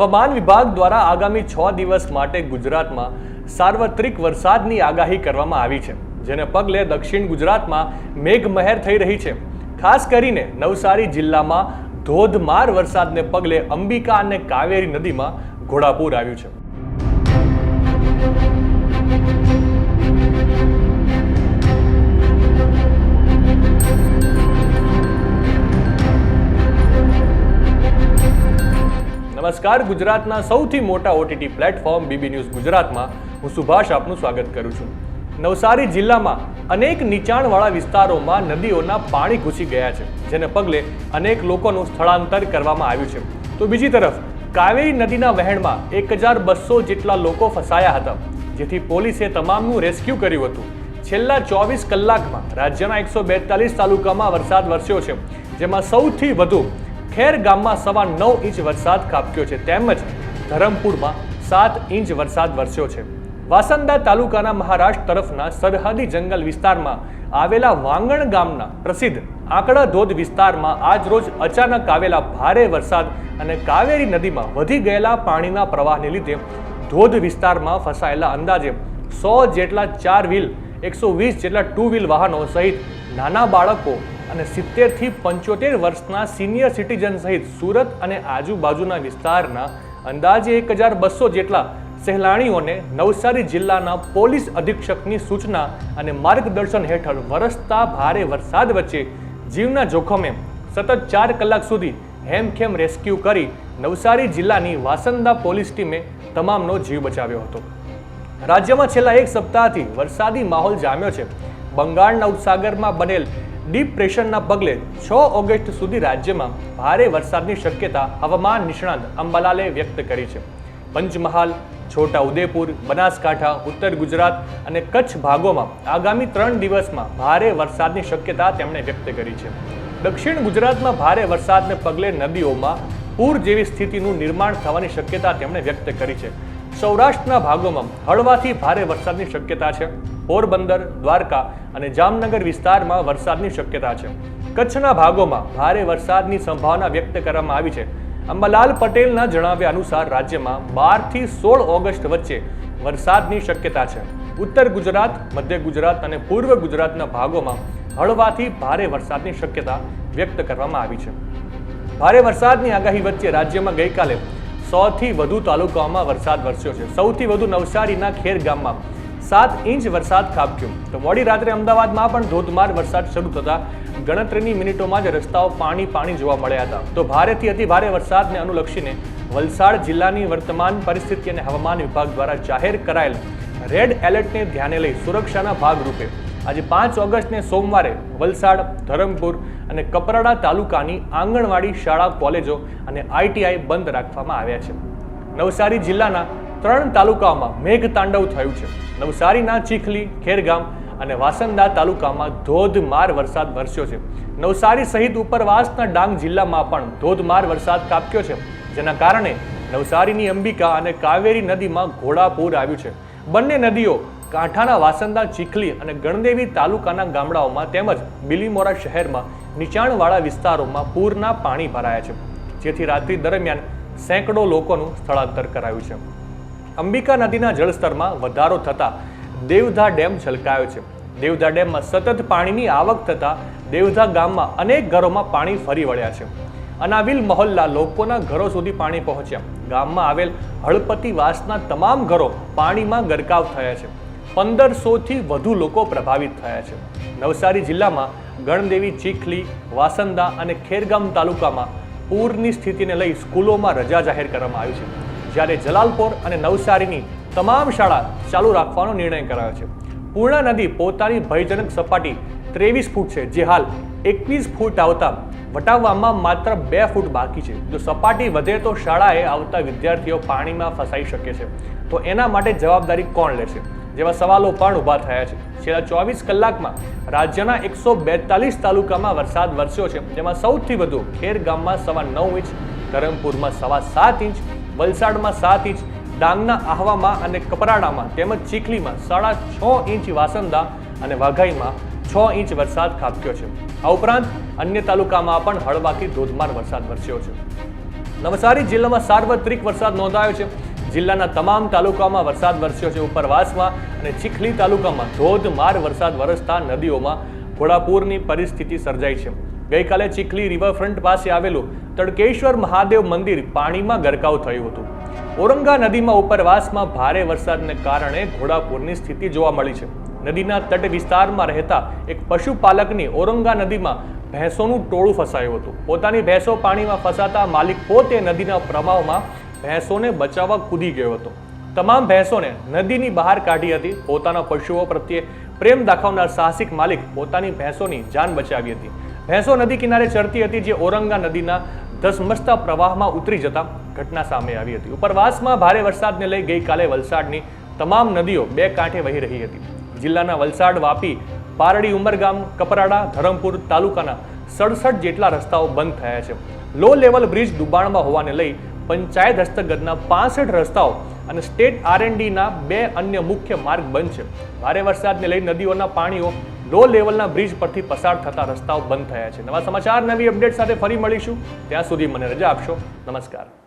હવામાન વિભાગ દ્વારા આગામી છ દિવસ માટે ગુજરાતમાં સાર્વત્રિક વરસાદની આગાહી કરવામાં આવી છે, જેને પગલે દક્ષિણ ગુજરાતમાં મેઘમહેર થઈ રહી છે. ખાસ કરીને નવસારી જિલ્લામાં ધોધમાર વરસાદને પગલે અંબિકા અને કાવેરી નદીમાં ઘોડાપૂર આવ્યું છે. નમસ્કાર. ગુજરાતના સૌથી મોટા ઓટીટી પ્લેટફોર્મ બીબી ન્યૂઝ ગુજરાતમાં હું સુભાષ આપનું સ્વાગત કરું છું. નવસારી જિલ્લામાં અનેક નીચાણવાળા વિસ્તારોમાં નદીઓના પાણી ઘૂસી ગયા છે, જેને પગલે અનેક લોકોનું સ્થળાંતર કરવામાં આવ્યું છે. તો બીજી તરફ, કાવેરી નદીના વહેણમાં એક હજાર બસો જેટલા લોકો ફસાયા હતા, જેથી પોલીસે તમામનું રેસ્ક્યુ કર્યું હતું. છેલ્લા ચોવીસ કલાકમાં રાજ્યના એકસો બેતાલીસ તાલુકામાં વરસાદ વરસ્યો છે, જેમાં સૌથી વધુ ખેર ગામમાં સવા નવ ઇંચ વરસાદ ખાબક્યો છે. તેમજ ધરમપુરમાં સાત ઇંચ વરસાદ વરસ્યો છે. વાસંદા તાલુકાના મહારાષ્ટ્ર તરફના સરહદી જંગલ વિસ્તારમાં આવેલા વાંગણ ગામના પ્રસિદ્ધ આંકડા ધોધ વિસ્તારમાં આજ રોજ અચાનક આવેલા ભારે વરસાદ અને કાવેરી નદીમાં વધી ગયેલા પાણીના પ્રવાહને લીધે ધોધ વિસ્તારમાં ફસાયેલા અંદાજે સો જેટલા ચાર વ્હીલ, એકસો વીસ જેટલા ટુ વ્હીલ વાહનો સહિત નાના બાળકો અને સિત્તેરથી પંચોતેર વર્ષના સિનિયર સિટીઝન સહિત સુરત અને આજુબાજુના વિસ્તારના અંદાજે એક હજાર બસો જેટલા સહેલાણીઓને નવસારી જિલ્લાના પોલીસ અધિક્ષકની સૂચના અને માર્ગદર્શન હેઠળ વરસતા ભારે વરસાદ વચ્ચે જીવના જોખમે સતત ચાર કલાક સુધી હેમખેમ રેસ્ક્યુ કરી નવસારી જિલ્લાની વાસંદા પોલીસ ટીમે તમામનો જીવ બચાવ્યો હતો. રાજ્યમાં છેલ્લા એક સપ્તાહથી વરસાદી માહોલ જામ્યો છે. બંગાળના ઉપસાગરમાં બનેલ ડીપ પ્રેશરના પગલે છ ઓગસ્ટ સુધી રાજ્યમાં ભારે વરસાદની શક્યતા હવામાન નિષ્ણાંત અંબાલાલે વ્યક્ત કરી છે. પંચમહાલ છોટા ઉદેપુર બનાસકાંઠા, ઉત્તર ગુજરાત અને કચ્છ ભાગોમાં આગામી ત્રણ દિવસમાં ભારે વરસાદની શક્યતા તેમણે વ્યક્ત કરી છે. દક્ષિણ ગુજરાતમાં ભારે વરસાદને પગલે નદીઓમાં પૂર જેવી સ્થિતિનું નિર્માણ થવાની શક્યતા તેમણે વ્યક્ત કરી છે. સૌરાષ્ટ્રના ભાગોમાં હળવાથી ભારે વરસાદની શક્યતા છે. પોરબંદર, દ્વારકા અને જામનગર વિસ્તારમાં વરસાદની શક્યતા છે. કચ્છના ભાગોમાં ભારે વરસાદની સંભાવના વ્યક્ત કરવામાં આવી છે. અંબાલાલ પટેલના જણાવ્યા અનુસાર રાજ્યમાં બારથી સોળ ઓગસ્ટ વચ્ચે વરસાદની શક્યતા છે. ઉત્તર ગુજરાત, મધ્ય ગુજરાત અને પૂર્વ ગુજરાતના ભાગોમાં હળવાથી ભારે વરસાદની શક્યતા વ્યક્ત કરવામાં આવી છે. ભારે વરસાદની આગાહી વચ્ચે રાજ્યમાં ગઈકાલે સો થી વધુ તાલુકાઓમાં વરસાદ વરસ્યો છે. સૌથી વધુ નવસારીના ખેર ગામમાં સાત ઇંચ વરસાદ ખાબક્યો. તો મોડી રાત્રે અમદાવાદમાં પણ ધોધમાર વરસાદ શરૂ થતા ગણતરીની મિનિટોમાં જ રસ્તાઓ પાણી પાણી જોવા મળ્યા હતા. તો ભારેથી અતિ ભારે વરસાદને અનુલક્ષીને વલસાડ જિલ્લાની વર્તમાન પરિસ્થિતિ અને હવામાન વિભાગ દ્વારા જાહેર કરાયેલ રેડ એલર્ટને ધ્યાને લઈ સુરક્ષાના ભાગરૂપે આજે પાંચ ઓગસ્ટને સોમવારે વલસાડ, ધરમપુર અને કપરાડા તાલુકાની આંગણવાડી શાળા, કોલેજો અને આઈટીઆઈ બંધ રાખવામાં આવ્યા છે. નવસારી જિલ્લાના ત્રણ તાલુકાઓમાં મેઘતાંડવ થયું છે. નવસારીના ચીખલી, ખેરગામ અને વાસંદા તાલુકામાં ધોધમાર વરસાદ વરસ્યો છે. નવસારી સહિત ઉપરવાસના ડાંગ જિલ્લામાં પણ ધોધમાર વરસાદ કાપ્યો છે, જેના કારણે નવસારીની અંબિકા અને કાવેરી નદીમાં ઘોડાપૂર આવ્યું છે. બંને નદીઓ કાંઠાના વાસંદા, ચીખલી અને ગણદેવી તાલુકાના ગામડાઓમાં તેમજ બિલીમોરા શહેરમાં નીચાણવાળા વિસ્તારોમાં પૂરના પાણી ભરાયા છે. જેથી રાત્રિ દરમિયાન સેંકડો લોકોનું સ્થળાંતર કરાયું છે. અંબિકા નદીના જળસ્તરમાં વધારો થતાં દેવધા ડેમ છલકાયો છે. દેવધા ડેમમાં સતત પાણીની આવક થતાં દેવધા ગામમાં અનેક ઘરોમાં પાણી ફરી વળ્યા છે. અનાવિલ મહોલ્લા લોકોના ઘરો સુધી પાણી પહોંચ્યા. ગામમાં આવેલ હળપતિ વાસના તમામ ઘરો પાણીમાં ગરકાવ થયા છે. પંદરસોથી વધુ લોકો પ્રભાવિત થયા છે. નવસારી જિલ્લામાં ગણદેવી, ચીખલી, વાસંદા અને ખેરગામ તાલુકામાં પૂરની સ્થિતિને લઈ સ્કૂલોમાં રજા જાહેર કરવામાં આવી છે. જ્યારે જલાલપોર અને નવસારીની તમામ શાળા ચાલુ રાખવાનો નિર્ણય કરાયો છે. પૂર્ણા નદી પોતાની ભયજનક સપાટી ત્રેવીસ ફૂટ છે, જે હાલ એકવીસ ફૂટ આવતા વટાવવામાં માત્ર બે ફૂટ બાકી છે. જો સપાટી વધે તો શાળાએ આવતા વિદ્યાર્થીઓ પાણીમાં ફસાઈ શકે છે. તો એના માટે જવાબદારી કોણ લેશે? જેવા સવાલો પણ ઊભા થયા છે. છેલ્લા ચોવીસ કલાકમાં રાજ્યના એકસો બેતાલીસ તાલુકામાં વરસાદ વરસ્યો છે. જેમાં સૌથી વધુ ખેર ગામમાં સવા નવ ઇંચ, ધરમપુરમાં સવા સાત ઇંચ વલસાડમાં સાત ઇંચ ડાંગના આહવામાં અને કપરાડામાં તેમજ ચીખલીમાં સાડા છ ઇંચ વાસંદા અને વાઘાઈમાં છ ઇંચ વરસાદ ખાબક્યો છે. આ ઉપરાંત અન્ય તાલુકામાં પણ હળવાથી ધોધમાર વરસાદ વરસ્યો છે. નવસારી જિલ્લામાં સાર્વત્રિક વરસાદ નોંધાયો છે. જિલ્લાના તમામ તાલુકામાં વરસાદ વરસ્યો છે ઉપરવાસમાં અને ચીખલી તાલુકામાં ધોધમાર વરસાદ વરસતા નદીઓમાં ઘોડાપૂરની પરિસ્થિતિ સર્જાઈ છે. ગઈકાલે ચીખલી રિવરફ્રન્ટ પાસે આવેલું તડકેશ્વર મહાદેવ મંદિર પાણીમાં ગરકાવ થયું હતું. ઓરંગા નદીમાં ઉપરવાસમાં ભારે વરસાદને કારણે ઘોડાપૂરની સ્થિતિ જોવા મળી છે. નદીના તટ વિસ્તારમાં રહેતા એક પશુપાલકની ઓરંગા નદીમાં ભેંસોનું ટોળું ફસાયું હતું. પોતાની ભેંસો પાણીમાં ફસાતા માલિક પોતે નદીના પ્રવાહમાં ભેંસોને બચાવવા કૂદી ગયો હતો. તમામ ભેંસોને નદીની બહાર કાઢી હતી. પોતાના પશુઓ પ્રત્યે પ્રેમ દાખવનાર સાહસિક માલિક પોતાની ભેંસોની જાન બચાવી હતી. ભેંસો નદી કિનારે ચરતી હતી જે ઓરંગા નદીના ધસમસતા પ્રવાહમાં ઉતરી જતા ઘટના સામે આવી હતી. ઉપરવાસમાં ભારે વરસાદને લઈ ગઈકાલે વલસાડની તમામ નદીઓ બે કાંઠે વહી રહી હતી. જિલ્લાના વલસાડ, વાપી, પારડી, ઉમરગામ, કપરાડા, ધરમપુર તાલુકાના સડસઠ જેટલા રસ્તાઓ બંધ થયા છે. લો લેવલ બ્રિજ દુબાણમાં હોવાને લઈ પંચાયત હસ્તગતના પાસઠ રસ્તાઓ અને સ્ટેટ આરએનડીના બે અન્ય મુખ્ય માર્ગ બંધ છે. ભારે વરસાદને લઈ નદીઓના પાણીઓ લો લેવલના બ્રિજ પરથી પસાર થતા રસ્તાઓ બંધ થયા છે. નવા સમાચાર, નવી અપડેટ સાથે ફરી મળીશું. ત્યાં સુધી મને રજા આપશો. નમસ્કાર.